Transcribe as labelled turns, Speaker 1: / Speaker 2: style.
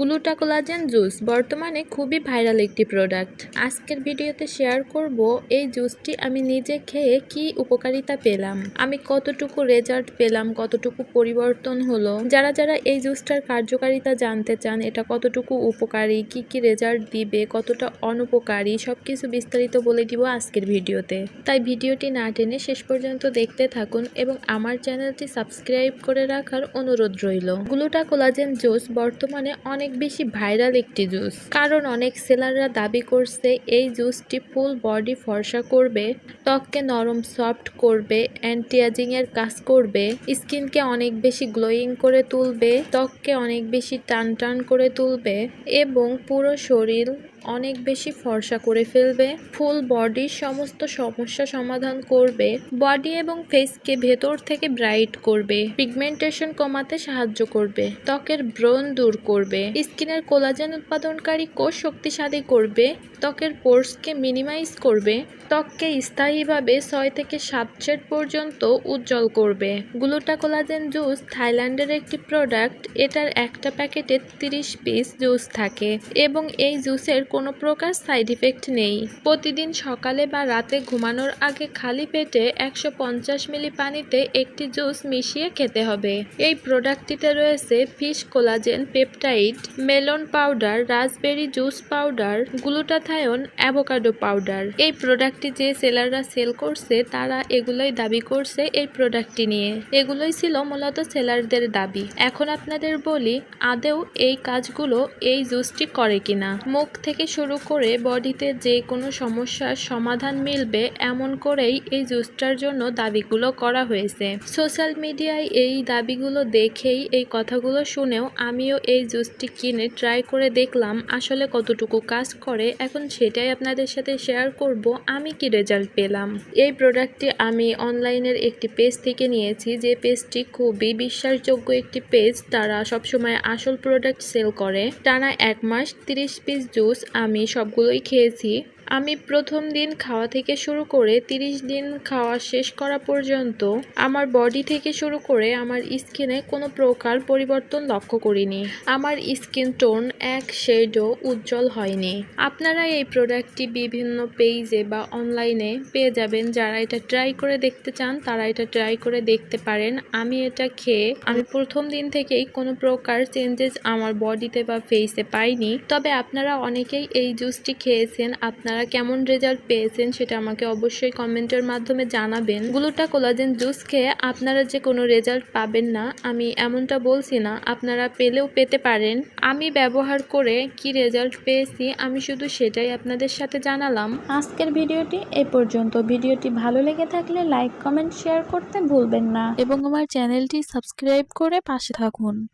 Speaker 1: গ্লুটা collagen juice বর্তমানে খুবই viral একটি প্রোডাক্ট আজকের ভিডিওতে শেয়ার করব এই জুসটি আমি নিজে খেয়ে কি উপকারিতা পেলাম, আমি কতটুকু রেজাল্ট পেলাম, কতটুকু পরিবর্তন হলো, যারা যারা এই জুসটার কার্যকারিতা জানতে চান, এটা কতটুকু উপকারী, কি কি রেজাল্ট দিবে, কতটা অনুপকারী, সবকিছু বিস্তারিত বলে দিব আজকের ভিডিওতে। তাই ভিডিওটি না টেনে শেষ পর্যন্ত দেখতে থাকুন এবং আমার চ্যানেলটি সাবস্ক্রাইব করে রাখার অনুরোধ রইল। গ্লুটা কোলাজেন জুস বর্তমানে অনেক বেশি ভাইরাল একটি জুস। কারণ অনেক সেলাররা দাবি করছে, এই জুসটি ফুল বডি ফর্সা করবে, ত্বককে নরম সফট করবে অ্যান্টিয়াজিংয়ের কাজ করবে, স্কিনকে অনেক বেশি গ্লোয়িং করে তুলবে, ত্বককে অনেক বেশি টান টান করে তুলবে এবং পুরো শরীর অনেক বেশি ফর্সা করে ফেলবে। ফুল বডির সমস্ত সমস্যা সমাধান করবে। বডি এবং ফেসকে ভেতর থেকে ব্রাইট করবে। পিগমেন্টেশন কমাতে সাহায্য করবে। ত্বকের ব্রণ দূর করবে। স্কিনের কোলাজেন উৎপাদনকারী কোষ শক্তিশালী করবে। ত্বকের পোর্সকে মিনিমাইজ করবে। ত্বককে স্থায়ীভাবে ছয় থেকে সাত শেড পর্যন্ত উজ্জ্বল করবে। গ্লুটা কোলাজেন জুস থাইল্যান্ডের একটি প্রোডাক্ট। এটার একটা প্যাকেটে তিরিশ পিস জুস থাকে এবং এই জুসের কোনো প্রকার সাইড ইফেক্ট নেই। প্রতিদিন সকালে বা রাতে ঘুমানোর আগে খালি পেটে একশো পঞ্চাশ মিলি পানিতে একটি জুস মিশিয়ে খেতে হবে। এই প্রোডাক্টটিতে রয়েছে fish collagen peptide, melon powder, raspberry juice powder, glutathione, avocado powder. এই প্রোডাক্টটি যে সেলাররা সেল করছে, তারা এগুলোই দাবি করছে এই প্রোডাক্টটি নিয়ে। এগুলোই ছিল মূলত সেলারদের দাবি। এখন আপনাদের বলি আদেও এই কাজগুলো এই জুসটি করে কিনা? মুখ থেকে শুরু করে বডিতে যে কোনো সমস্যার সমাধান মিলবে এমন করেই এই জুসটার জন্য দাবিগুলো করা হয়েছে। সোশ্যাল মিডিয়ায় এই দাবিগুলো দেখেই এই কথাগুলো শুনেও আমিও এই জুসটি কিনে ট্রাই করে দেখলাম আসলে কতটুকু কাজ করে। এখন সেটাই আপনাদের সাথে শেয়ার করব। আমি কি রেজাল্ট পেলাম? এই প্রোডাক্টটি আমি অনলাইনের একটি পেজ থেকে নিয়েছি। যে পেজটি খুবই বিশ্বাসযোগ্য একটি পেজ তারা সবসময় আসল প্রোডাক্ট সেল করে। টানা এক মাস তিরিশ পিস জুস আমি সবগুলোই খেয়েছি। আমি প্রথম দিন খাওয়া থেকে শুরু করে তিরিশ দিন খাওয়া শেষ করা পর্যন্ত আমার বডি থেকে শুরু করে আমার স্কিনে কোনো প্রকার পরিবর্তন লক্ষ্য করিনি। আমার স্কিন টোন এক শেডও উজ্জ্বল হয়নি। আপনারা এই প্রোডাক্টটি বিভিন্ন পেজে বা অনলাইনে পেয়ে যাবেন। যারা এটা ট্রাই করে দেখতে চান, তারা এটা ট্রাই করে দেখতে পারেন। আমি এটা খেয়ে আমি প্রথম দিন থেকেই কোনো প্রকার চেঞ্জেস আমার বডিতে বা ফেসে পাইনি। তবে আপনারা অনেকেই এই জুসটি খেয়েছেন। আপনারা কেমন রেজাল্ট পেয়েছেন সেটা আমাকে অবশ্যই কমেন্টের মাধ্যমে জানাবেন। গ্লুটা কোলাজেন জুস খেয়ে আপনারা যে কোনো রেজাল্ট পাবেন না আমি এমনটা বলছি না আপনারা পেলেও পেতে পারেন। আমি ব্যবহার করে কি রেজাল্ট পেয়েছি আমি শুধু সেটাই আপনাদের সাথে জানালাম।
Speaker 2: আজকের ভিডিওটি এ পর্যন্ত। ভিডিওটি ভালো লেগে থাকলে লাইক কমেন্ট শেয়ার করতে ভুলবেন না।
Speaker 3: এবং আমার চ্যানেলটি সাবস্ক্রাইব করে পাশে থাকুন।